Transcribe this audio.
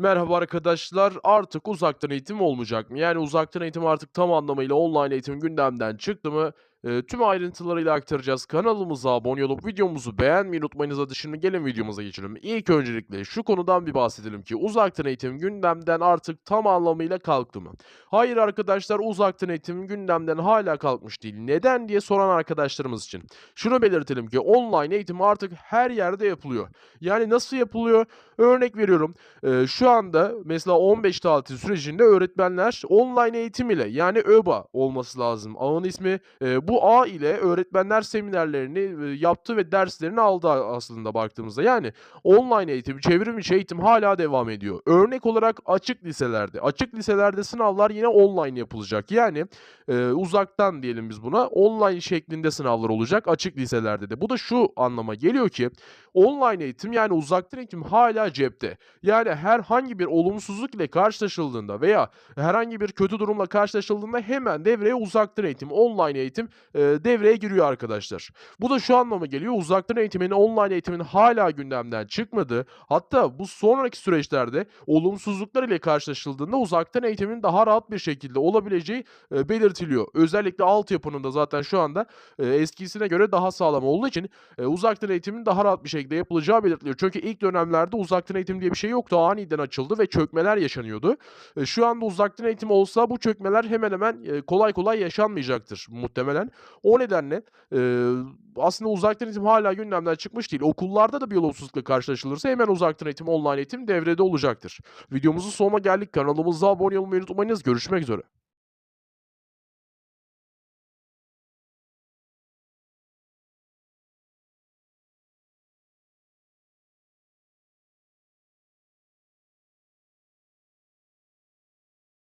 Merhaba arkadaşlar. Artık uzaktan eğitim olmayacak mı? Yani uzaktan eğitim artık tam anlamıyla online eğitim gündemden çıktı mı? Eee, tüm ayrıntılarıyla aktaracağız. Kanalımıza abone olup videomuzu beğenmeyi unutmayınız. Hadi şimdi gelin videomuza geçelim. İlk öncelikle şu konudan bir bahsedelim ki uzaktan eğitim gündemden artık tam anlamıyla kalktı mı? Hayır arkadaşlar uzaktan eğitim gündemden hala kalkmış değil. Neden diye soran arkadaşlarımız için. Şunu belirtelim ki online eğitim artık her yerde yapılıyor. Yani nasıl yapılıyor? Örnek veriyorum. Eee, şu anda mesela 15 tatil sürecinde öğretmenler online eğitim ile yani ÖBA olması lazım. Ağın ismi eee, bu ağ ile öğretmenler seminerlerini eee, yaptı ve derslerini aldı aslında baktığımızda. Yani online eğitim, çevrim içi eğitim hala devam ediyor. Örnek olarak açık liselerde. Açık liselerde sınavlar yine online yapılacak. Yani eee, uzaktan diyelim biz buna. Online şeklinde sınavlar olacak açık liselerde de. Bu da şu anlama geliyor ki online eğitim yani uzaktan eğitim hala cepte. Yani herhangi bir olumsuzluk ile karşılaşıldığında veya herhangi bir kötü durumla karşılaşıldığında hemen devreye uzaktan eğitim, online eğitim eee, devreye giriyor arkadaşlar. Bu da şu anlama geliyor. Uzaktan eğitimin, online eğitimin hala gündemden çıkmadığı, hatta bu sonraki süreçlerde olumsuzluklar ile karşılaşıldığında uzaktan eğitimin daha rahat bir şekilde olabileceği eee, belirtiliyor. Özellikle altyapının da zaten şu anda eee, eskisine göre daha sağlam olduğu için eee, uzaktan eğitimin daha rahat bir şekilde yapılacağı belirtiliyor. Çünkü ilk dönemlerde uzaktan eğitim diye bir şey yoktu. Aniden açıldı ve çökmeler yaşanıyordu. E, şu anda uzaktan eğitim olsa bu çökmeler hemen hemen e, kolay kolay yaşanmayacaktır muhtemelen. O nedenle e, aslında uzaktan eğitim hala gündemden çıkmış değil. Okullarda da bir olumsuzlukla karşılaşılırsa hemen uzaktan eğitim, online eğitim devrede olacaktır. Videomuzun sonuna geldik. Kanalımıza abone olmayı unutmayınız. Görüşmek üzere.